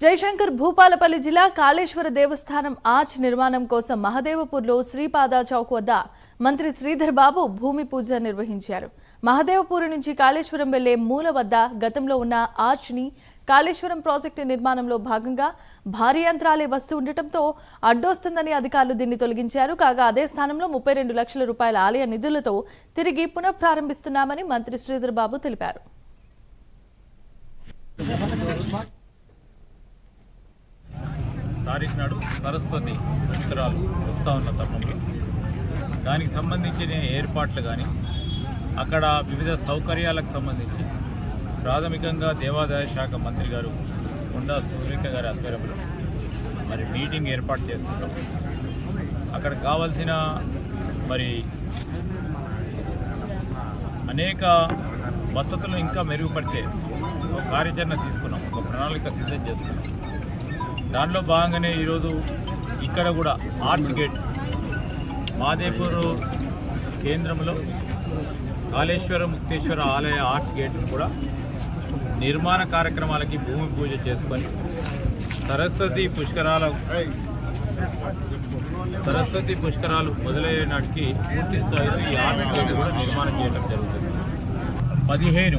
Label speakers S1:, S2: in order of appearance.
S1: జయశంకర్ భూపాలపల్లి జిల్లా కాళేశ్వర దేవస్థానం ఆర్చ్ నిర్మాణం కోసం మహదేవపూర్లో శ్రీపాద చౌక్ వద్ద మంత్రి శ్రీధర్ బాబు భూమి పూజ నిర్వహించారు. మహదేవపూర్ నుంచి కాళేశ్వరం వెళ్ళే మూల వద్ద గతంలో ఉన్న ఆర్చ్ని కాళేశ్వరం ప్రాజెక్టు నిర్మాణంలో భాగంగా భారీ యంత్రాలే వస్తూ ఉండటంతో అడ్డొస్తుందని అధికారులు దీన్ని తొలగించారు. కాగా అదే స్థానంలో ముప్పై రెండు లక్షల రూపాయల ఆలయ నిధులతో తిరిగి పునఃప్రారంభిస్తున్నామని మంత్రి శ్రీధర్ బాబు తెలిపారు.
S2: తారీఖు నాడు సరస్వతి పుష్కరాలు వస్తూ ఉన్న తరుణంలో. దానికి సంబంధించిన ఏర్పాట్లు కానీ అక్కడ వివిధ సౌకర్యాలకు సంబంధించి ప్రాథమికంగా దేవాదాయ శాఖ మంత్రి గారు కొండా సూర్యక గారి ఆధ్వర్యంలో మరి మీటింగ్ ఏర్పాటు చేసుకుంటాం. అక్కడ కావాల్సిన మరి అనేక వసతులు ఇంకా మెరుగుపరిచే ఒక కార్యాచరణ తీసుకున్నాం ఒక ప్రణాళిక సిద్ధం చేసుకున్నాం. దాంట్లో భాగంగానే ఈరోజు ఇక్కడ కూడా ఆర్చ్ గేట్ మాదేపూర్ కేంద్రంలో కాళేశ్వర ముక్తేశ్వర ఆలయ ఆర్చ్ గేట్ను కూడా నిర్మాణ కార్యక్రమాలకి భూమి పూజ చేసుకొని సరస్వతి పుష్కరాల సరస్వతి పుష్కరాలు మొదలయ్యే నాటికి పూర్తి స్థాయిలో ఈ ఆర్చ్ గేట్ కూడా నిర్మాణం చేయడం జరుగుతుంది. పదిహేను